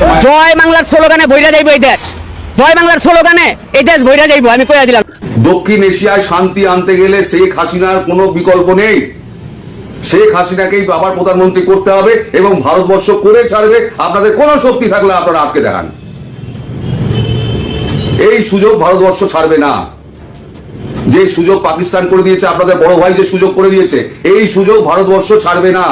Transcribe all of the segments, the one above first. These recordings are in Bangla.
জয় বাংলার স্লোগানে বইরা যাইব এই দেশ। জয় বাংলার স্লোগানে এই দেশ বইরা যাইব আমি কইয়া দিলাম। দক্ষিণ এশিয়ায় শান্তি আনতে গেলে শেখ হাসিনার কোনো বিকল্প নেই। শেখ হাসিনাকেই আবার প্রধানমন্ত্রী করতে হবে এবং ভারতবর্ষ করে ছাড়বে। আপনাদের কোনো শক্তি থাকলে আপনারা আটকে দেখান। এই সুযোগ ভারতবর্ষ ছাড়বে না। যে সুযোগ পাকিস্তান করে দিয়েছে, আপনাদের বড় ভাই যে সুযোগ করে দিয়েছে, এই সুযোগ ভারতবর্ষ ছাড়বে না।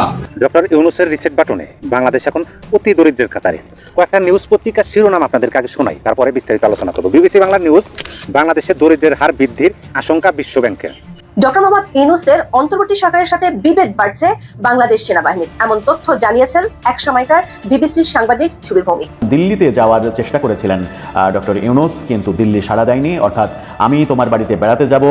ডক্টর ইউনুসের রিসেট বাটনে বাংলাদেশ এখন অতি দরিদ্রের কাতারে। কয়েকটা নিউজ পত্রিকার শিরোনাম আপনাদেরকে আগে শোনাই, তারপরে বিস্তারিত আলোচনা করব। বিবিসি বাংলা নিউজ বাংলাদেশের দরিদ্রের হার বৃদ্ধির আশঙ্কা বিশ্ব ব্যাংকের। ডক্টর মোহাম্মদ ইউনুসের অন্তর্বর্তী সরকারের সাথে বিভেদ বাড়ছে বাংলাদেশ সেনাবাহিনীর এমন তথ্য জানিয়েছেন এক সময়কার বিবিসির সাংবাদিক সুবীর ভৌমিক। দিল্লিতে যাওয়ার চেষ্টা করেছিলেন ডক্টর ইউনুস কিন্তু দিল্লি সাড়া দেয়নি। অর্থাৎ আমি তোমার বাড়িতে বেড়াতে যাব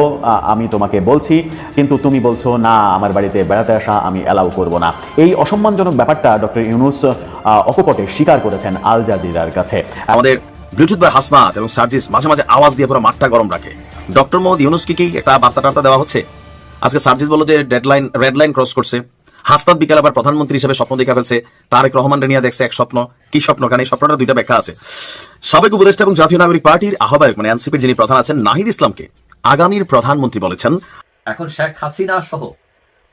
আমি তোমাকে বলছি কিন্তু তুমি বলছো না আমার বাড়িতে বেড়াতে আসা আমি অ্যালাউ করব না। এই অসম্মানজনক ব্যাপারটা ডক্টর ইউনুস অকপটে স্বীকার করেছেন আল জাজিরার কাছে। আমাদের ব্লুটুথ ভাই হাসনাত এবং সার্জিস মাঝে মাঝে আওয়াজ দিয়ে পুরো মাঠটা গরম রাখে। ডক্টর মোহাম্মদ ইউনুসকে কি একটা বার্তা টার্তা দেওয়া হচ্ছে? আজকে সার্জিস বলল যে ডেডলাইন রেড লাইন ক্রস করছে। হাসনাত বিকাল আবার প্রধানমন্ত্রী হিসেবে স্বপ্ন দেখা ফেলছে। তারেক রহমান নিয়ে দেখছে এক স্বপ্ন। কি স্বপ্ন? কারণ এই স্বপ্নটা দুইটা ব্যাখ্যা আছে। সাবেক উপদেষ্টা এবং জাতীয় নাগরিক পার্টির আহ্বায়ক মানে এনসিপির যিনি প্রধান আছেন, নাহিদ ইসলামকে আগামীর প্রধানমন্ত্রী বলেছেন। এখন শেখ হাসিনা সহ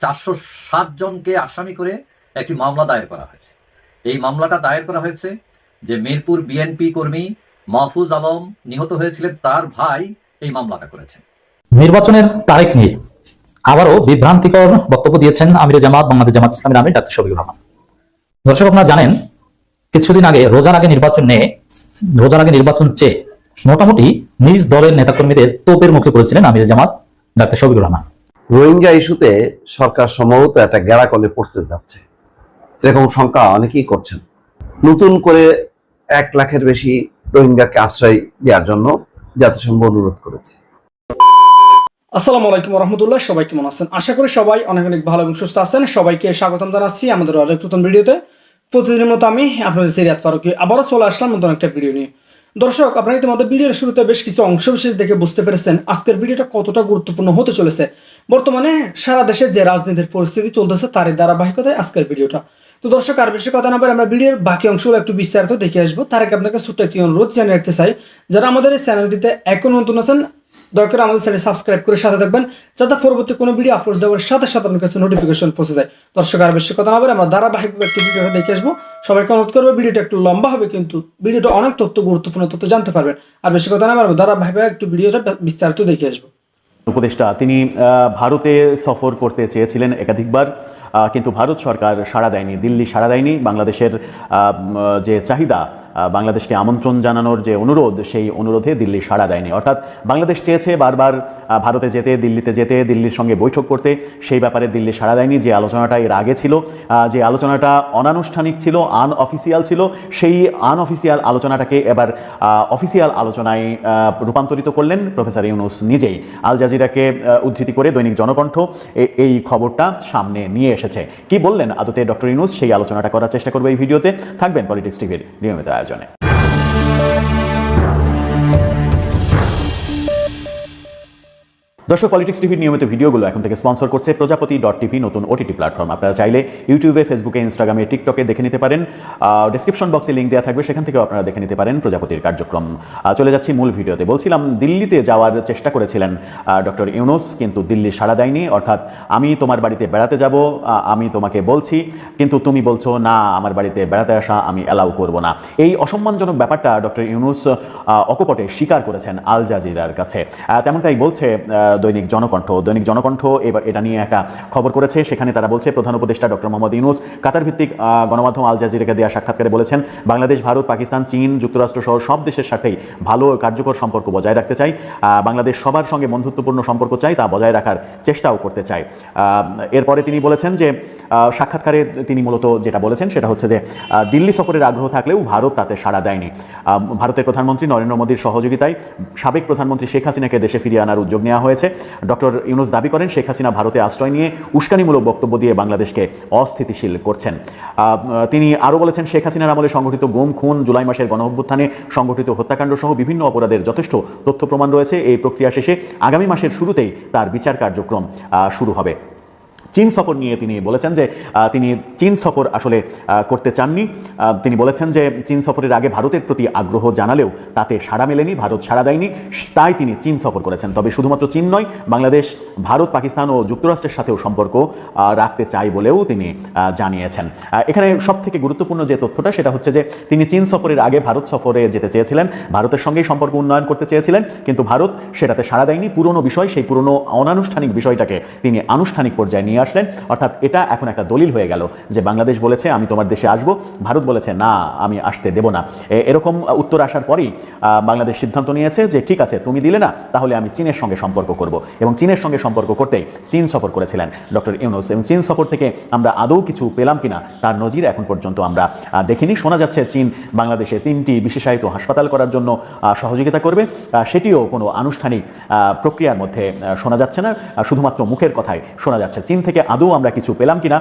চারশো সাত জনকে আসামি করে একটি মামলা দায়ের করা হয়েছে। এই মামলাটা দায়ের করা হয়েছে যে মিরপুর বিএনপি কর্মী মাহফুজ আলম নিহত হয়েছিলেন তার ভাই এই মামলাটা করেছেন। নির্বাচনের তারিখ নিয়ে আবারও বিভ্রান্তিকর বক্তব্য দিয়েছেন আমির জামাত বাংলাদেশ জামাত ইসলামের আমির ডাক্তার শফিকুর রহমান। দর্শক আপনারা জানেন কিছুদিন আগে রোজার আগে নির্বাচন নিয়ে রোজার আগে নির্বাচন চেয়ে মোটামুটি নিজ দলের নেতাকর্মীদের তোপের মুখে পড়েছিলেন আমির জামাত ডাক্তার শফিকুর রহমান। রোহিঙ্গা ইস্যুতে সরকার সম্ভবত একটা গেড়াকলে পড়তে যাচ্ছে। এরকম শঙ্কা অনেকেই করছেন। নতুন করে এক লাখের বেশি রোহিঙ্গাকে আশ্রয় দেওয়ার জন্য জাতিসংঘ অনুরোধ করেছে। আসসালামু আলাইকুম রহমতুল্লাহ সবাই কেমন আছেন? আশা করি সবাই অনেক অনেক ভালো এবং সুস্থ আছেন। সবাইকে স্বাগতম জানাচ্ছি আমাদের আরেক নতুন ভিডিওতে। প্রতিদিনের মতো আমি আপনাদের সিরিয়াত ফারুকি আবারও চলে আসলাম নতুন একটা ভিডিও নিয়ে। দর্শক, আপনারা ইতিমধ্যে ভিডিওর শুরুতে বেশ কিছু অংশ বিশেষ দেখে বুঝতে পেরেছেন আজকের ভিডিওটা কতটা গুরুত্বপূর্ণ হতে চলেছে। বর্তমানে সারা দেশে যে রাজনীতির পরিস্থিতি চলতেছে, তারই ধারাবাহিকতায় আজকের ভিডিওটা। তো দর্শক, আর বেশি কথা না বলে আমরা ভিডিওর বাকি অংশগুলো একটু বিস্তারিত দেখে আসব। তার আগে আপনাকে ছোট্ট একটি অনুরোধ জানিয়ে রাখতে চাই, যারা আমাদের এই চ্যানেলটিতে এখন নতুন আছেন, দরকার আমাদের চ্যানেল সাবস্ক্রাইব করে সাথে থাকবেন, যাতে পরবর্তী কোনো ভিডিও আপলোড দেওয়ার সাথে সাথে আপনার কাছে নোটিফিকেশন পৌঁছে যায়। দর্শক, আর বেশি কথা না বলে আমরা ধারাবাহিকভাবে একটি ভিডিওটা দেখে আসব। সবাইকে অনুরোধ করব, ভিডিওটা একটু লম্বা হবে, কিন্তু ভিডিওটা অনেক তথ্য, গুরুত্বপূর্ণ তথ্য জানতে পারবেন। আর বেশি কথা না বলে ধারাবাহিকভাবে একটু ভিডিওটা বিস্তারিত দেখে আসব। উপদেষ্টা, তিনি ভারতে সফর করতে চেয়েছিলেন একাধিকবার। কিন্তু ভারত সরকার সাড়া দেয়নি, দিল্লি সাড়া দেয়নি, বাংলাদেশের যে চাহিদা বাংলাদেশকে আমন্ত্রণ জানানোর যে অনুরোধ, সেই অনুরোধে দিল্লি সাড়া দেয়নি। অর্থাৎ বাংলাদেশ চেয়েছে বারবার ভারতে যেতে, দিল্লিতে যেতে, দিল্লির সঙ্গে বৈঠক করতে। সেই ব্যাপারে দিল্লি সাড়া দেয়নি, যে আলোচনাটা এর আগে ছিল যে আলোচনাটা অনানুষ্ঠানিক ছিল আন অফিসিয়াল ছিল, সেই আন অফিসিয়াল আলোচনাটাকে এবার অফিসিয়াল আলোচনায় রূপান্তরিত করলেন প্রফেসর ইউনুস নিজেই। আল জাজিরাকে উদ্ধৃতি করে দৈনিক জনকণ্ঠ এই খবরটা সামনে নিয়ে এসেছে। কি বললেন আদতে ডক্টর ইনুস সেই আলোচনাটা করার চেষ্টা করবে এই ভিডিওতে। থাকবেন পলিটিক্স টিভির নিয়মিত আয়োজনে। দর্শক পলিটিক্স টিভির নিয়মিত ভিডিওগুলো এখন থেকে স্পন্সর করছে প্রজাপতি ডট টিভি নতুন ওটিটি প্ল্যাটফর্ম আপনারা চাইলে ইউটিউবে ফেসবুকে ইনস্টাগ্রামে টিকটকে দেখে নিতে পারেন। ডিসক্রিপশন বক্সে লিঙ্ক দেওয়া থাকবে, সেখান থেকেও আপনারা দেখে নিতে পারেন প্রজাপতির কার্যক্রম। চলে যাচ্ছি মূল ভিডিওতে। বলছিলাম, দিল্লিতে যাওয়ার চেষ্টা করেছিলেন ডক্টর ইউনুস, কিন্তু দিল্লি সাড়া দেয়নি। অর্থাৎ, আমি তোমার বাড়িতে বেড়াতে যাব আমি তোমাকে বলছি, কিন্তু তুমি বলছো, না, আমার বাড়িতে বেড়াতে আসা আমি অ্যালাউ করব না। এই অসম্মানজনক ব্যাপারটা ডক্টর ইউনুস অকপটে স্বীকার করেছেন আল জাজিরার কাছে। তেমনটাই বলছে দৈনিক জনকণ্ঠ। দৈনিক জনকণ্ঠ এবার এটা নিয়ে একটা খবর করেছে। সেখানে তারা বলছে, প্রধান উপদেষ্টা ডক্টর মোহাম্মদ ইউনুস কাতার ভিত্তিক গণমাধ্যম আল জাজিরাকে দেওয়া সাক্ষাৎকারে বলেছেন, বাংলাদেশ, ভারত, পাকিস্তান, চীন, যুক্তরাষ্ট্র সহ সব দেশের সাথেই ভালো কার্যকর সম্পর্ক বজায় রাখতে চাই বাংলাদেশ সবার সঙ্গে বন্ধুত্বপূর্ণ সম্পর্ক চাই তা বজায় রাখার চেষ্টাও করতে চাই এরপরে তিনি বলেছেন যে সাক্ষাৎকারে তিনি মূলত যেটা বলেছেন সেটা হচ্ছে যে দিল্লি সফরের আগ্রহ থাকলেও ভারত তাতে সাড়া দেয়নি। ভারতের প্রধানমন্ত্রী নরেন্দ্র মোদীর সহযোগিতায় সাবেক প্রধানমন্ত্রী শেখ হাসিনাকে দেশে ফিরিয়ে আনার উদ্যোগ নেওয়া হয়েছে। ডক্টর ইউনুস দাবি করেন শেখ হাসিনা ভারতে আশ্রয় নিয়ে উস্কানিমূলক বক্তব্য দিয়ে বাংলাদেশকে অস্থিতিশীল করছেন। তিনি আরও বলেছেন, শেখ হাসিনার আমলে সংঘটিত গুম, খুন, জুলাই মাসের গণ অভ্যুত্থানে সংগঠিত হত্যাকাণ্ড সহ বিভিন্ন অপরাধের যথেষ্ট তথ্য প্রমাণ রয়েছে। এই প্রক্রিয়া শেষে আগামী মাসের শুরুতেই তার বিচার কার্যক্রম শুরু হবে। চীন সফর নিয়ে তিনি বলেছেন যে তিনি চীন সফর আসলে করতে চাননি। তিনি বলেছেন যে, চীন সফরের আগে ভারতের প্রতি আগ্রহ জানালেও তাতে সাড়া মেলেনি, ভারত সাড়া দেয়নি, তাই তিনি চীন সফর করেছেন। তবে শুধুমাত্র চীন নয়, বাংলাদেশ, ভারত, পাকিস্তান ও যুক্তরাষ্ট্রের সাথেও সম্পর্ক রাখতে চাই বলেও তিনি জানিয়েছেন। এখানে সব থেকে গুরুত্বপূর্ণ যে তথ্যটা, সেটা হচ্ছে যে, তিনি চীন সফরের আগে ভারত সফরে যেতে চেয়েছিলেন, ভারতের সঙ্গেই সম্পর্ক উন্নয়ন করতে চেয়েছিলেন, কিন্তু ভারত সেটাতে সাড়া দেয়নি। পুরনো বিষয়, সেই পুরনো অনানুষ্ঠানিক বিষয়টাকে তিনি আনুষ্ঠানিক পর্যায়ে নিয়ে আসলেন। অর্থাৎ এটা এখন একটা দলিল হয়ে গেল যে বাংলাদেশ বলেছে, আমি তোমার দেশে আসব। ভারত বলেছে, না, আমি আসতে দেব না। এরকম উত্তর আসার পরেই বাংলাদেশ সিদ্ধান্ত নিয়েছে যে, ঠিক আছে, তুমি দিলে না, তাহলে আমি চীনের সঙ্গে সম্পর্ক করব। এবং চীনের সঙ্গে সম্পর্ক করতেই চীন সফর করেছিলেন ডক্টর ইউনুস। এবং চীন সফর থেকে আমরা আদৌ কিছু পেলাম কিনা, তার নজির এখন পর্যন্ত আমরা দেখিনি। শোনা যাচ্ছে, চীন বাংলাদেশে তিনটি বিশেষায়িত হাসপাতাল করার জন্য সহযোগিতা করবে। সেটিও কোনো আনুষ্ঠানিক প্রক্রিয়ার মধ্যে শোনা যাচ্ছে না। শুধুমাত্র মুখের কথায় শোনা যাচ্ছে। চীন থেকে আদৌ আমরা কিছু পেলাম কিনা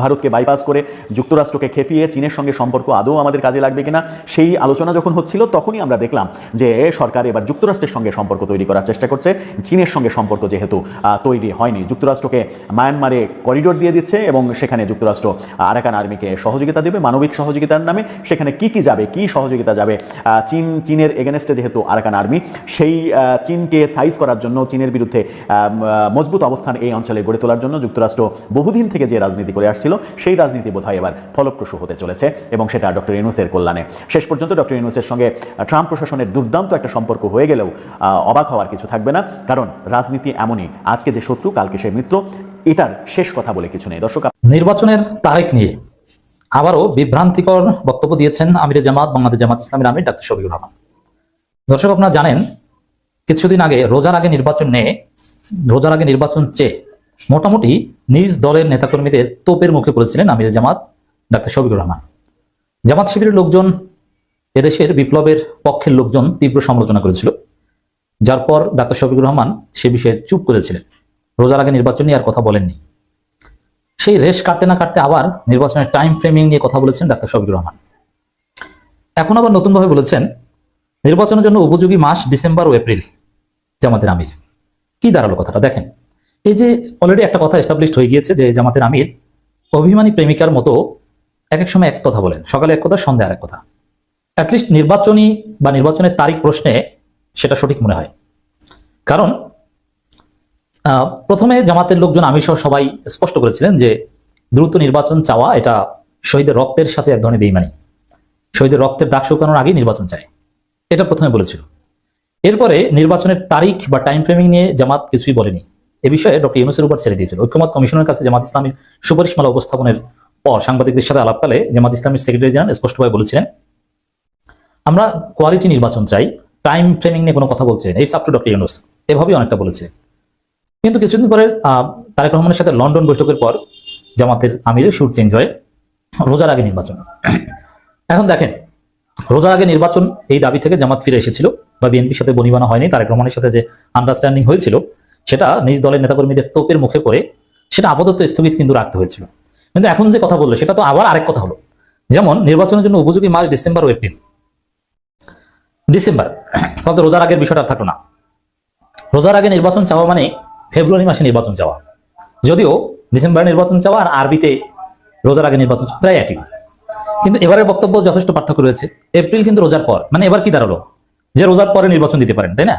ভারতকে বাইপাস করে যুক্তরাষ্ট্রকে খেপিয়ে চীনের সঙ্গে সম্পর্ক আদৌ আমাদের কাজে লাগবে কিনা, সেই আলোচনা যখন হচ্ছিল, তখনই আমরা দেখলাম যে সরকার এবার যুক্তরাষ্ট্রের সঙ্গে সম্পর্ক তৈরি করার চেষ্টা করছে। চীনের সঙ্গে সম্পর্ক যেহেতু তৈরি হয়নি। যুক্তরাষ্ট্রকে মায়ানমারে করিডোর দিয়ে দিচ্ছে এবং সেখানে যুক্তরাষ্ট্র আরাকান আর্মিকে সহযোগিতা দেবে, মানবিক সহযোগিতার নামে। সেখানে কি কি যাবে, কি সহযোগিতা যাবে চীন, চীনের এগেনস্টে যেহেতু আরাকান আর্মি, সেই চীনকে সাইজ করার জন্য, চীনের বিরুদ্ধে মজবুত অবস্থান এই অঞ্চলে গড়ে তোলার জন্য যুক্তরাষ্ট্র বহুদিন থেকে যে রাজনীতি করে আসছিল সেই রাজনীতি বোধহয় এবার ফলপ্রসূ হতে চলেছে এবং সেটা ডক্টর ইউনুসের কল্যাণে। শেষ পর্যন্ত ডক্টর ইউনুসের সঙ্গে ট্রাম্প প্রশাসনের দুর্দান্ত একটা সম্পর্ক হয়ে গেলেও অবাক হওয়ার কিছু থাকবে না, কারণ রাজনীতি এমনই। আজকে যে শত্রু, কালকে সে মিত্র, এটার শেষ কথা বলে কিছু নেই। দর্শক নির্বাচনের তারিখ নিয়ে আবারও বিভ্রান্তিকর বক্তব্য দিয়েছেন আমিরে জামাত, বাংলাদেশ জামাত ইসলামের আমির ডাক্তার শফিকুর রহমান। দর্শক, আপনারা জানেন, কিছুদিন আগে, রোজার আগে নির্বাচন নিয়ে রোজার আগে নির্বাচন চেয়ে মোটামুটি নিজ দলের নেতাকর্মীদের তোপের মুখে পড়েছিলেন আমিরে জামাত, ডাক্তার শফিকুর রহমান। জামাত শিবিরের লোকজন, এদেশের বিপ্লবের পক্ষের লোকজন তীব্র সমালোচনা করেছিল, যার পর ডাক্তার শফিকুর রহমান সে বিষয়ে চুপ করেছিলেন। রোজার আগে নির্বাচন নিয়ে আর কথা বলেননি। সেই রেশ কাটতে না কাটতে আবার নির্বাচনের টাইম ফ্রেমিং নিয়ে কথা বলেছেন ডাক্তার শফিকুর রহমান। এখন আবার নতুনভাবে বলেছেন, নির্বাচনের জন্য উপযোগী মাস ডিসেম্বর ও এপ্রিল, জামাতের আমির। কি দাঁড়াল কথাটা? দেখেন এই যে অলরেডি একটা কথা এস্টাবলিশড হয়ে গিয়েছে যে জামাতের আমির অভিমানী প্রেমিকার মতো এক এক সময় এক কথা বলেন। সকালে এক কথা সন্ধ্যা আর এক কথা অ্যাটলিস্ট নির্বাচনী বা নির্বাচনের তারিখ প্রশ্নে সেটা সঠিক মনে হয়। কারণ প্রথমে জামাতের লোকজন আমি সহ সবাই স্পষ্ট করেছিলেন যে দ্রুত নির্বাচন চাওয়া এটা শহীদের রক্তের সাথে এক ধরনের বেইমানি। শহীদের রক্তের দাগ শুকানোর আগেই নির্বাচন চায় এটা প্রথমে বলেছিল। এরপরে নির্বাচনের তারিখ বা টাইম ফ্রেমিং নিয়ে জামাত কিছুই বলেনি। এ বিষয়ে ডক্টর ইউনুসের উপর ছেড়ে দিয়েছিল ঐক্যমত কমিশনের কাছে জামাত ইসলামের সুপারিশমালা উপস্থাপনের পর সাংবাদিকদের সাথে আলাপকালে জামাত ইসলামের সেক্রেটারি জেনারেল স্পষ্টভাবে বলেছিলেন, আমরা কোয়ালিটি নির্বাচন চাই, টাইম ফ্রেমিং নিয়ে কোনো কথা বলছেন it's up to doctor Yunus এভাবেই অনেকটা বলেছিলেন কিন্তু কিছুদিন পরে তারেক রহমানের সাথে লন্ডন বৈঠকের পর জামাতের আমিরের সুর চেঞ্জ হয়, রোজার আগে নির্বাচন। এখন দেখেন, রোজার আগে নির্বাচন এই দাবি থেকে জামাত ফিরে এসেছিল বা বিএনপির সাথে বনিবানা হয়নি। তারেক রহমানের সাথে যে আন্ডারস্ট্যান্ডিং হয়েছিল সেটা নিজ দলের নেতাকর্মীদের তোপের মুখে পড়ে সেটা আপাতত স্থগিত কিন্তু রাখতে হয়েছিল। কিন্তু এখন যে কথা বলল সেটা তো আবার আরেক কথা হলো। যেমন নির্বাচনের জন্য উপযোগী মাস ডিসেম্বর ও এপ্রিল। ডিসেম্বর, তাহলে রোজার আগের বিষয়টা থাকল না। রোজার আগে নির্বাচন চাওয়া মানে ফেব্রুয়ারি মাসে নির্বাচন চাওয়া। যদিও ডিসেম্বরে নির্বাচন চাওয়া আর আরবিতে রোজার আগে নির্বাচন প্রায় একই। কিন্তু এবারের বক্তব্য যথেষ্ট পার্থক্য রয়েছে। এপ্রিল কিন্তু রোজার পর। মানে এবার কি দাঁড়াল? যে রোজার পরে নির্বাচন দিতে পারেন, তাই না?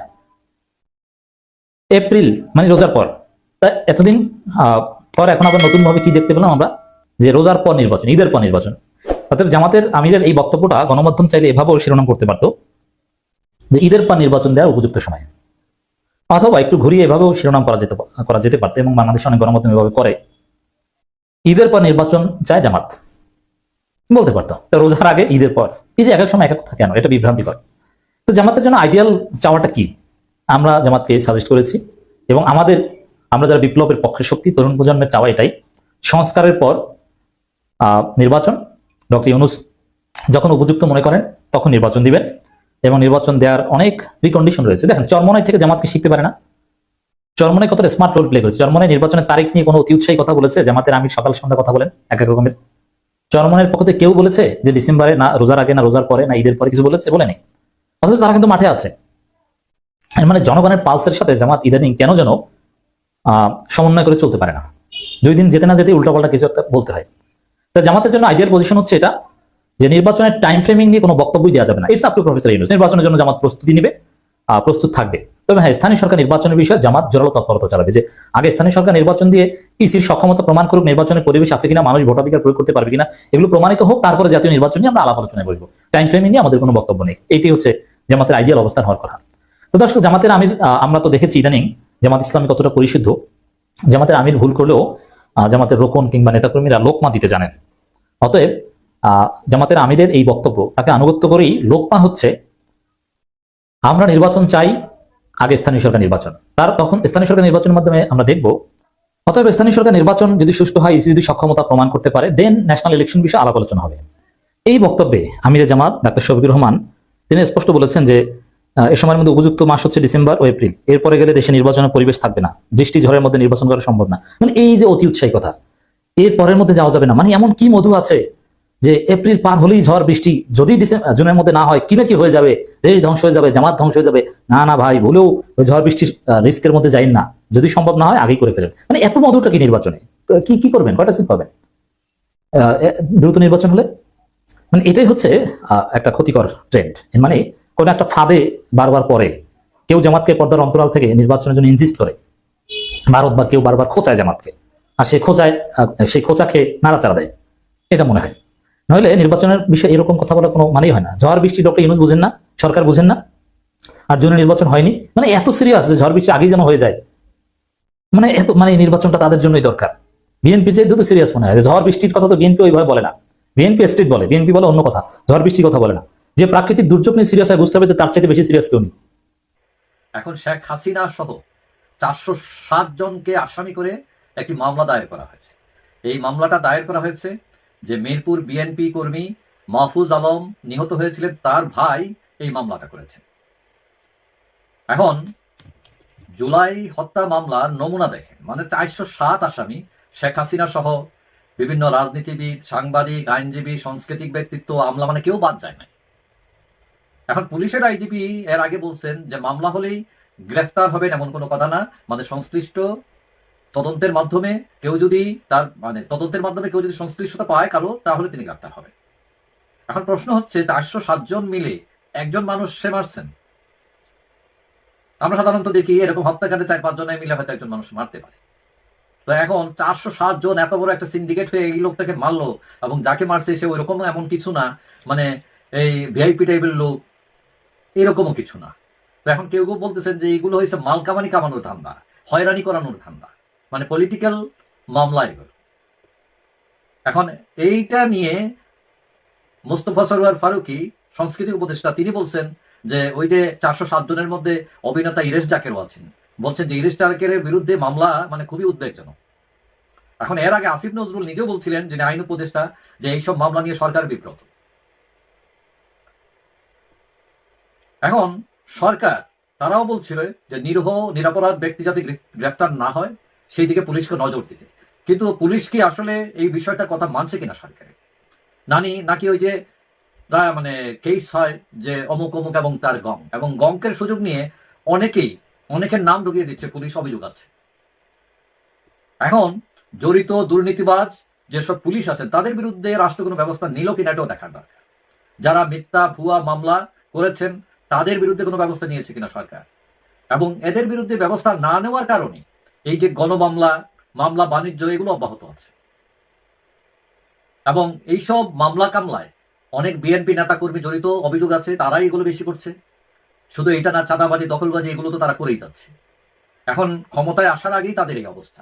এপ্রিল মানে রোজার পর। তা এতদিন পর এখন আবার নতুন ভাবে কি দেখতে পেলাম আমরা? যে রোজার পর নির্বাচন, ঈদের পর নির্বাচন। অর্থাৎ জামাতের আমিরের এই বক্তব্যটা গণমাধ্যম চাইলে এভাবেও শিরোনাম করতে পারতো, যে ঈদের পর নির্বাচন দেওয়ার উপযুক্ত সময়। অথবা একটু ঘুরিয়ে এভাবেও শিরোনাম করা যেতে করা যেতে পারতো এবং বাংলাদেশে অনেক গণমাধ্যম এভাবে করে। ঈদের পর নির্বাচন চায় জামাত। বলতে পারতো, তো রোজার আগে ঈদের পর। এই যে এক এক সময় এক এক কথা কেন? এটা বিভ্রান্তিকর। তো জামাতের জন্য আইডিয়াল চাওয়াটা কি? আমরা জামাতকে সাজেস্ট করেছি এবং আমাদের, আমরা যারা বিপ্লবের পক্ষের শক্তি, তরুণ প্রজন্মের চাওয়া এটাই। সংস্কারের পর নির্বাচন, ডক্টর ইউনুস যখন উপযুক্ত মনে করেন, তখন নির্বাচন দিবেন এবং নির্বাচন দেওয়ার অনেক প্রিকন্ডিশন রয়েছে। দেখেন, চরমনাই থেকে জামাতকে শিখতে পারে না। চরমনাই কতটা স্মার্ট রোল প্লে করেছে। চরমনাই নির্বাচনের তারিখ নিয়ে কোনো অতি উৎসাহী কথা বলেছে, জামাতের আমি সকাল সন্ধ্যা কথা বলেন, এক এক রকমের। চরমনের পক্ষ থেকে কেউ বলেছে যে ডিসেম্বরে না, রোজার আগে না, রোজার পরে না, ঈদের পরে কিছু বলেছে বলে নেই অথচ তারা কিন্তু মাঠে আছে। মানে জনগণের পালসের সাথে জামাত ইদানিং কেন যেন সমন্বয় করে চলতে পারে না। দুই দিন যেতে না যেতে উল্টাপাল্টা কিছু একটা বলতে হয়। তা জামাতের জন্য আইডিয়াল পজিশন হচ্ছে এটা, যে নির্বাচনের টাইম ফ্রেমিং নিয়ে কোনো বক্তব্যই দেওয়া যাবে না। It's up to professor Yunus নির্বাচনের জন্য জামাত প্রস্তুতি নেবে প্রস্তুত থাকবে। তবে হ্যাঁ স্থানীয় সরকার নির্বাচনের বিষয়ে জামাত জোরালো তৎপরতা চালাবে, যে আগে স্থানীয় সরকার নির্বাচন দিয়ে ইসির সক্ষমতা প্রমাণ করুক নির্বাচনের পরিবেশ আছে কিনা, মানুষ ভোটাধিকার প্রয়োগ করতে পারবে কিনা, এগুলো প্রমাণিত হোক, তারপরে জাতীয় নির্বাচন নিয়ে আমরা আলাপ আলোচনায় বলব টাইম ফ্রেমিং নিয়ে আমাদের কোনো বক্তব্য নেই। এটি হচ্ছে জামাতের আইডিয়াল অবস্থান হওয়ার কথা। তো দর্শক, জামাতের আমির আমরা তো দেখেছি ইদানিং জামাত ইসলামী কতটা পরিশুদ্ধ। জামাতের আমির ভুল করলেও জামাতের রোকন কিংবা নেতাকর্মীরা লোকমা দিতে জানেন। অতএব জামাতের আমিরের এই বক্তব্য, তাকে আনুগত্য করেই লোকমা হচ্ছে। আমরা নির্বাচন চাই, আগে স্থানীয় সরকার নির্বাচন। তার তখন স্থানীয় সরকার নির্বাচনের মাধ্যমে আমরা দেখব। অতএব, স্থানীয় সরকার নির্বাচন যদি সুষ্ঠু হয়, ইসি যদি সক্ষমতা প্রমাণ করতে পারে, দেন ন্যাশনাল ইলেকশন বিষয়ে আলাপ আলোচনা হবে। এই বক্তব্যে আমিরে জামাত ডাক্তার শফিকুর রহমান, তিনি স্পষ্ট বলেছেন যে এ সময়ের মধ্যে উপযুক্ত মাস হচ্ছে ডিসেম্বর ও এপ্রিল। এরপরে গেলে দেশে নির্বাচনের পরিবেশ থাকবে না। বৃষ্টি, ঝড়ের মধ্যে নির্বাচন করা সম্ভব না। মানে এই যে অতি উৎসাহী কথা, এর পরের মধ্যে যাওয়া যাবে না। মানে এমন কি মধু আছে যে এপ্রিল পার হলেই ঝড়, বৃষ্টি যদি জুনের মধ্যে না হয়, কি না কি হয়ে যাবে? দেশ ধ্বংস হয়ে যাবে, জামাত ধ্বংস হয়ে যাবে। না না ভাই, বলেও ঝড়, বৃষ্টির রিস্কের মধ্যে যাইন না। যদি সম্ভব না হয়, আগেই করে ফেলেন। মানে এত মধুটা কি নির্বাচনে? কি কি করবেন? কয়টা সিট পাবেন? দ্রুত নির্বাচন হলে? মানে এটাই হচ্ছে একটা ক্ষতিকর ট্রেন্ড মানে কোন একটা ফাঁদে বারবার পরে কেউ জামাতকে পর্দার অন্তরাল থেকে নির্বাচনের জন্য ইনজিস্ট করে। ভারত বা কেউ বারবার খোঁচায় জামাতকে। আর সেই খোঁচায় সেই খোঁচাকে নাড়াচাড়া দেয়। এটা মনে হয়। নইলে নির্বাচনের বিষয়ে এরকম কথা বলার কোনো মানেই হয় না। ঝড় বৃষ্টি, ডক্টর ইউনুস বুঝেন না? সরকার বুঝেন না? আর জন্য নির্বাচন হয়নি? মানে এত সিরিয়াস যে ঝড় বৃষ্টি আগেই যেন হয়ে যায়। মানে এত মানে নির্বাচনটা তাদের জন্যই দরকার। বিএনপি যে দুটো সিরিয়াস মনে হয়। ঝড় বৃষ্টির কথা তো বিএনপি ওইভাবে বলে না। বিএনপি স্টেট বলে। বিএনপি বলে অন্য কথা। ঝড় বৃষ্টির কথা বলে না। যে প্রাকৃতিক দুর্যোগ নিয়ে সিরিয়াস হয়, বুঝতে হবে তার চাইতে বেশি সিরিয়াস কেউ নেই। এখন শেখ হাসিনা সহ চারশো সাত জনকে আসামি করে একটি মামলা দায়ের করা হয়েছে। এই মামলাটা দায়ের করা হয়েছে যে মিরপুর বিএনপি কর্মী মাহফুজ আলম নিহত হয়েছিলেন, তার ভাই এই মামলাটা করেছেন। এখন জুলাই হত্যা মামলার নমুনা দেখেন মানে চারশো সাত আসামি শেখ হাসিনা সহ বিভিন্ন রাজনীতিবিদ, সাংবাদিক, আইনজীবী, সাংস্কৃতিক ব্যক্তিত্ব, আমলা মানে কেউ বাদ যায় না এখন পুলিশের আইজিপি এর আগে বলছেন যে মামলা হলেই গ্রেফতার হবেন এমন কোনো কথা না। মানে সংশ্লিষ্ট তদন্তের মাধ্যমে কেউ যদি তার মানে তদন্তের মাধ্যমে কেউ যদি সংশ্লিষ্টতা পায় কারও তাহলে তিনি গ্রেফতার হবেন এখন প্রশ্ন হচ্ছে, চারশো সাতজন মিলে একজন মানুষ সে মারছেন। আমরা সাধারণত দেখি এরকম হত্যাকাণ্ডে চার পাঁচ জনে মিলে হয়তো একজন মানুষ মারতে পারে। তো এখন চারশো সাত জন এত বড় একটা সিন্ডিকেট হয়ে এই লোকটাকে মারলো এবং যাকে মারছে সে ওইরকম এমন কিছু না। মানে এই ভিআইপি টাইপের লোক এরকমও কিছু না। এখন কেউ কেউ বলতেছেন যে এগুলো হয়েছে মাল কামানি কামানোর ধান্দা, হয়রানি করানোর ধান্দা। মানে পলিটিক্যাল মামলা এগুলো। এখন এইটা নিয়ে মোস্তফা সরোয়ার ফারুকি, সংস্কৃতি উপদেষ্টা, তিনি বলছেন যে ওই যে চারশো সাত জনের মধ্যে অভিনেতা ইরেশ জাকেরও আছেন। বলছেন যে ইরেশ জাকের বিরুদ্ধে মামলা মানে খুবই উদ্বেগজনক। এখন এর আগে আসিফ নজরুল নিজেও বলছিলেন যিনি আইন উপদেষ্টা, যে এইসব মামলা নিয়ে সরকার বিব্রত। এখন সরকার, তারাও বলছিল যে নিরহ, নিরাপরাধ ব্যক্তি যাতে গ্রে- গ্রেফতার না হয়, সেই দিকে পুলিশকে নজর দিতে। কিন্তু পুলিশ কি আসলে এই বিষয়টা কথা মানছে কিনা সরকারে নানি, নাকি ওই যে মানে কেস হয় যে অমুক অমুক এবং তার গং। এবং গঙ্কের সুযোগ নিয়ে অনেকেই, অনেকের নাম ঢুকিয়ে দিচ্ছে, পুলিশ অভিযোগ আছে। এখন জড়িত দুর্নীতিবাজ যেসব পুলিশ আছেন, তাদের বিরুদ্ধে রাষ্ট্র কোনো ব্যবস্থা নিল কিনা এটাও দেখার দরকার। যারা মিথ্যা, ভুয়া মামলা করেছেন তাদের বিরুদ্ধে কোনো ব্যবস্থা নিয়েছে কিনা সরকার? এবং এদের বিরুদ্ধে ব্যবস্থা না নেওয়ার কারণে এই যে গণমামলা, মামলা বাণিজ্য, এগুলো অব্যাহত আছে। এবং এইসব মামলা কামলায় অনেক বিএনপি নেতা কর্মী জড়িত অভিযোগ আছে, তারাই এগুলো বেশি করছে। শুধু এটা না, চাঁদাবাজি, দখলবাজি, এগুলো তো তারা করেই যাচ্ছে। এখন ক্ষমতায় আসার আগেই তাদের এই অবস্থা।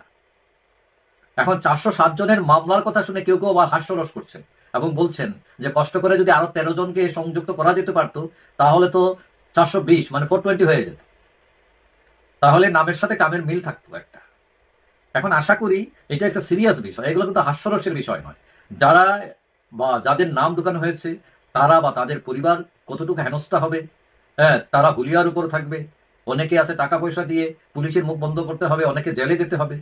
এখন চারশো সাত জনের মামলার কথা শুনে কেউ কেউ আবার হাস্যরস করছেন এবং বলছেন যে কষ্ট করে যদি আরও তেরো জনকে সংযুক্ত করা যেতে পারতো, তাহলে তো চারশো বিশ মানে ফোর টোয়েন্টি হয়ে যেত। তাহলে নামের সাথে কামের মিল থাকতো একটা। এখন আশা করি এটা একটা সিরিয়াস বিষয়। এগুলো কিন্তু হাস্যরসের বিষয় নয়। যারা বা যাদের নাম ঢুকানো হয়েছে, তারা বা তাদের পরিবার কতটুকু হেনস্থা হবে? হ্যাঁ তারা হুলিয়ার উপর থাকবে। অনেকে আছে টাকা পয়সা দিয়ে পুলিশের মুখ বন্ধ করতে হবে, অনেকে জেলে যেতে হবে।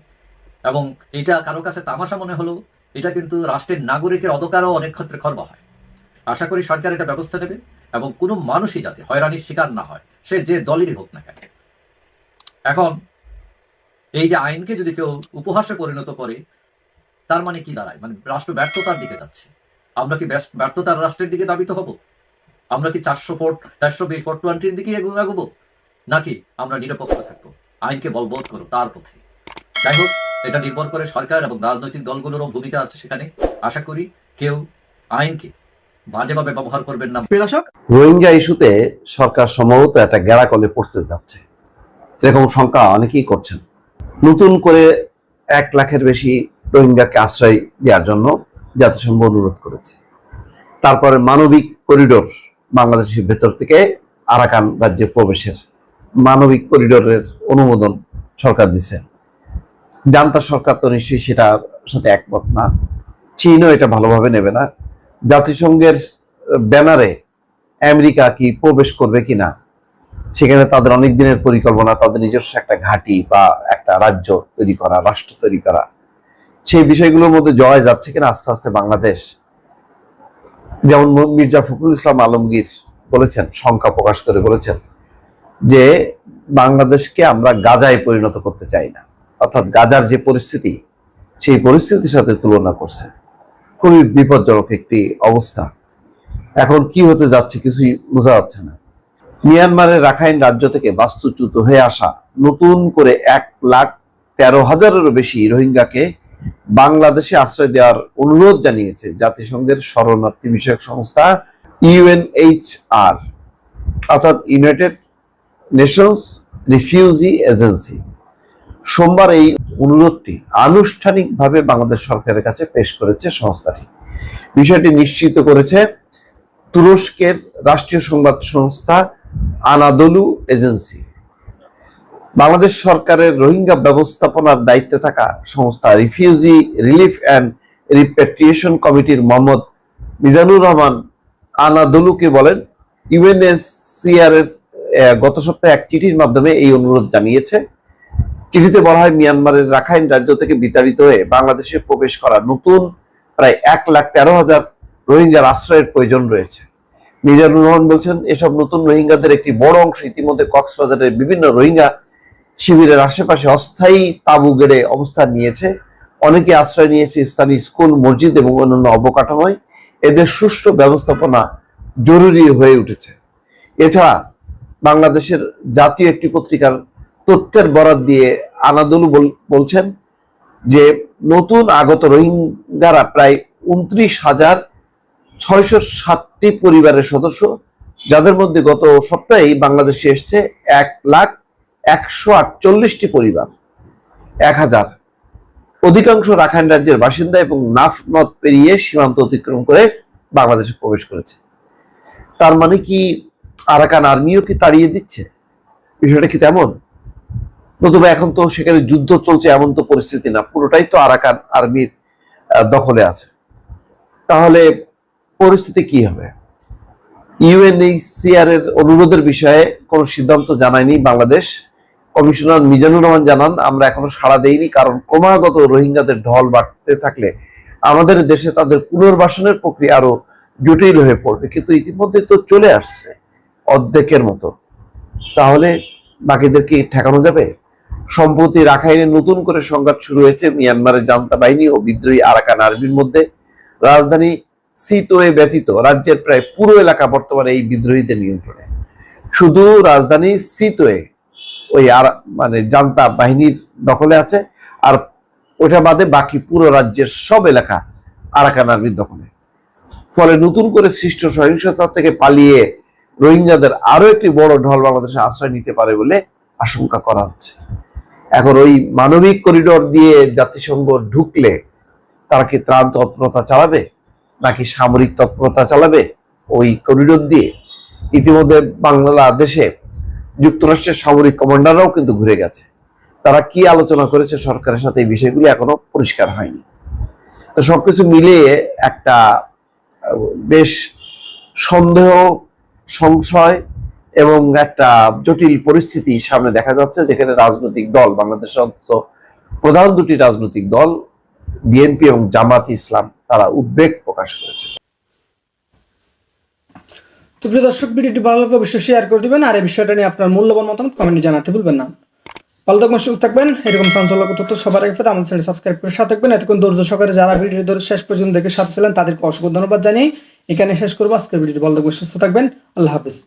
এবং এটা কারও কাছে তামাশা মনে হলো এটা কিন্তু রাষ্ট্রের নাগরিকের অধকারও অনেক ক্ষেত্রে খর্ব হয়। আশা করি সরকার এটা ব্যবস্থা নেবে এবং কোনো মানুষই যাতে হয়রানির শিকার না হয়, সে যে দলেরই হোক না কেন। এখন এই যে আইনকে যদি কেউ উপহাসে পরিণত করে, তার মানে কি দাঁড়ায়? মানে রাষ্ট্র ব্যর্থতার দিকে যাচ্ছে। আমরা কি ব্যর্থতার রাষ্ট্রের দিকে দাবিত হব? আমরা কি চারশো ফোর চারশো বিশ ফোর টোয়েন্টির দিকে এগো- এগোবো? নাকি আমরা নিরপেক্ষ থাকব? আইনকে বলবৎ করো তার পথে। যাই হোক এটা নির্ভর করে সরকার এবং রাজনৈতিক দলগুলোরও ভূমিকা আছে সেখানে। আশা করি কেউ আইনকে বাজেভাবে ব্যবহার করবেন না। দর্শক রোহিঙ্গা ইস্যুতে সরকার সম্ভবত একটা গেড়াকলে পড়তে যাচ্ছে। এরকম শঙ্কা অনেকেই করছেন। নতুন করে এক লাখের বেশি রোহিঙ্গাকে আশ্রয় দেওয়ার জন্য জাতিসংঘ অনুরোধ করেছে। তারপরে মানবিক করিডোর বাংলাদেশের ভেতর থেকে আরাকান রাজ্যে প্রবেশের মানবিক করিডোরের অনুমোদন সরকার দিছে জান্তা সরকার তো নিশ্চয়ই সেটার সাথে একমত না। চীনও এটা ভালোভাবে নেবে না। জাতিসংঘের ব্যানারে আমেরিকা কি প্রবেশ করবে কিনা, সেখানে তাদের অনেক দিনের পরিকল্পনা, তাদের নিজস্ব একটা ঘাঁটি বা একটা রাজ্য তৈরি করা, রাষ্ট্র তৈরি করা, সেই বিষয়গুলোর মধ্যে জয় যাচ্ছে কিনা আস্তে আস্তে বাংলাদেশ। যেমন মির্জা ফখরুল ইসলাম আলমগীর বলেছেন, শঙ্কা প্রকাশ করে বলেছেন যে বাংলাদেশকে আমরা গাজায় পরিণত করতে চাই না। অর্থাৎ গাজার যে পরিস্থিতি, সেই পরিস্থিতির সাথে তুলনা করছে। খুবই বিপজ্জনক একটি অবস্থা। এখন কি হতে যাচ্ছে কিছুই বোঝা যাচ্ছে না। মিয়ানমারের রাখাইন রাজ্য থেকে বাস্তুচ্যুত হয়ে আসা নতুন করে এক লাখ তেরো হাজারেরও বেশি রোহিঙ্গাকে বাংলাদেশে আশ্রয় দেওয়ার অনুরোধ জানিয়েছে জাতিসংঘের শরণার্থী বিষয়ক সংস্থা ইউএনএইচআর, অর্থাৎ ইউনাইটেড নেশনস রিফিউজি এজেন্সি। সোমবার এই অনুরোধটি আনুষ্ঠানিকভাবে বাংলাদেশ সরকারের কাছে পেশ করেছে সংস্থাটি। বিষয়টি নিশ্চিত করেছে তুরস্কের রাষ্ট্রীয় সংবাদ সংস্থা আনাদলু এজেন্সি। বাংলাদেশ সরকারের রোহিঙ্গা ব্যবস্থাপনার দায়িত্বে থাকা সংস্থা রিফিউজি রিলিফ অ্যান্ড রিপ্যাট্রিয়েশন কমিটির মোহাম্মদ মিজানুর রহমান আনাদলুকে বলেন ইউএনএসসিআর এর গত সপ্তাহে এক চিঠির মাধ্যমে এই অনুরোধ জানিয়েছে। চিঠিতে বলা হয়, মিয়ানমারের রাখাইন রাজ্য থেকে বিতাড়িত হয়ে বাংলাদেশে প্রবেশ করা নতুন প্রায় এক লাখ তেরো হাজার রোহিঙ্গার আশ্রয়ের প্রয়োজন রয়েছে। মিজানুর রহমান বলছেন, এসব নতুন রোহিঙ্গাদের একটি বড় অংশ ইতিমধ্যে কক্সবাজারের বিভিন্ন রোহিঙ্গা শিবিরের আশেপাশে অস্থায়ী তাঁবু গেড়ে অবস্থান নিয়েছে। অনেকে আশ্রয় নিয়েছে স্থানীয় স্কুল, মসজিদ এবং অন্যান্য অবকাঠামোয়। এদের সুষ্ঠু ব্যবস্থাপনা জরুরি হয়ে উঠেছে। এছাড়া বাংলাদেশের জাতীয় একটি পত্রিকার তথ্যের বরাত দিয়ে আনাদুলু বল- বলছেন যে নতুন আগত রোহিঙ্গারা প্রায় উনত্রিশ হাজার ছয়শো সাতটি পরিবারের সদস্য, যাদের মধ্যে গত সপ্তাহেই বাংলাদেশে এসছে এক লাখ একশো আটচল্লিশটি পরিবার। এক হাজার। অধিকাংশ রাখাইন রাজ্যের বাসিন্দা এবং নাফ নদ পেরিয়ে সীমান্ত অতিক্রম করে বাংলাদেশে প্রবেশ করেছে। তার মানে কি আরাকান আর্মিও কি তাড়িয়ে দিচ্ছে? বিষয়টা কি তেমন? নতুবা এখন তো সেখানে যুদ্ধ চলছে, এমন তো পরিস্থিতি না। পুরোটাই তো আরাকান আর্মির দখলে আছে। তাহলে পরিস্থিতি কি হবে? ইউএনএইচসিআর এর অনুরোধের বিষয়ে কোনো সিদ্ধান্ত জানায়নি বাংলাদেশ। কমিশনার মিজানুর রহমান জানান, আমরা এখনও সাড়া দেইনি, কারণ ক্রমাগত রোহিঙ্গাদের ঢল বাড়তে থাকলে আমাদের দেশে তাদের পুনর্বাসনের প্রক্রিয়া আরও জটিল হয়ে পড়বে। কিন্তু ইতিমধ্যে তো চলে আসছে অর্ধেকের মতো। তাহলে বাকিদেরকে ঠেকানো যাবে? সম্প্রতি রাখাইনে নতুন করে সংঘাত শুরু হয়েছে। মিয়ানমারের জান্তা বাহিনী ও বিদ্রোহী আরাকান আর্মির মধ্যে রাজধানী সিতোয়ে ব্যতীত রাজ্যের প্রায় পুরো এলাকা বর্তমানে এই বিদ্রোহীদের নিয়ন্ত্রণে। শুধু রাজধানী সিতোয়ে ওই আর মানে জান্তা বাহিনীর দখলে আছে, আর ওটা বাদে বাকি পুরো রাজ্যের সব এলাকা আরাকান আর্মির দখলে। ফলে নতুন করে সৃষ্ট সহিংসতা থেকে পালিয়ে রোহিঙ্গাদের আরও একটি বড় ঢল বাংলাদেশে আশ্রয় নিতে পারে বলে আশঙ্কা করা হচ্ছে। এখন ওই মানবিক করিডোর দিয়ে জাতিসংঘ ঢুকলে তারা কি ত্রাণ তৎপরতা চালাবে? নাকি সামরিক তৎপরতা চালাবে ওই করিডোর দিয়ে? ইতিমধ্যে বাংলাদেশে যুক্তরাষ্ট্রের সামরিক কমান্ডাররাও কিন্তু ঘুরে গেছে। তারা কি আলোচনা করেছে সরকারের সাথে এই বিষয়গুলি এখনও পরিষ্কার হয়নি। তো সবকিছু মিলিয়ে একটা বেশ সন্দেহ, সংশয় এবং একটা জটিল পরিস্থিতি সামনে দেখা যাচ্ছে, যেখানে রাজনৈতিক দল অন্তত প্রধান দুটি রাজনৈতিক দল, বিএনপি এবং জামাত ইসলাম, তারা উদ্বেগ প্রকাশ করেছে। তো প্রিয় দর্শক, ভিডিওটি ভালো অবশ্যই শেয়ার করে আর এই বিষয়টা নিয়ে আপনার মূল্যবান মতামত কমেন্টে জানাতে ভুলবেন না। ভালো থাকবেন, সুস্থ থাকবেন, এরকম চাঞ্চল্যক তথ্য সবার আগে পেতে আমাদের চ্যানেল সাবস্ক্রাইব করে সাথে থাকবেন। এতক্ষণ যারা ভিডিও ধরে শেষ পর্যন্ত দেখে সাথে ছিলেন, তাদেরকে অসংখ্য ধন্যবাদ জানিয়ে এখানে শেষ করব। আজকের ভিডিও ভালো থাকবেন, সুস্থ থাকবেন, আল্লাহ হাফিজ।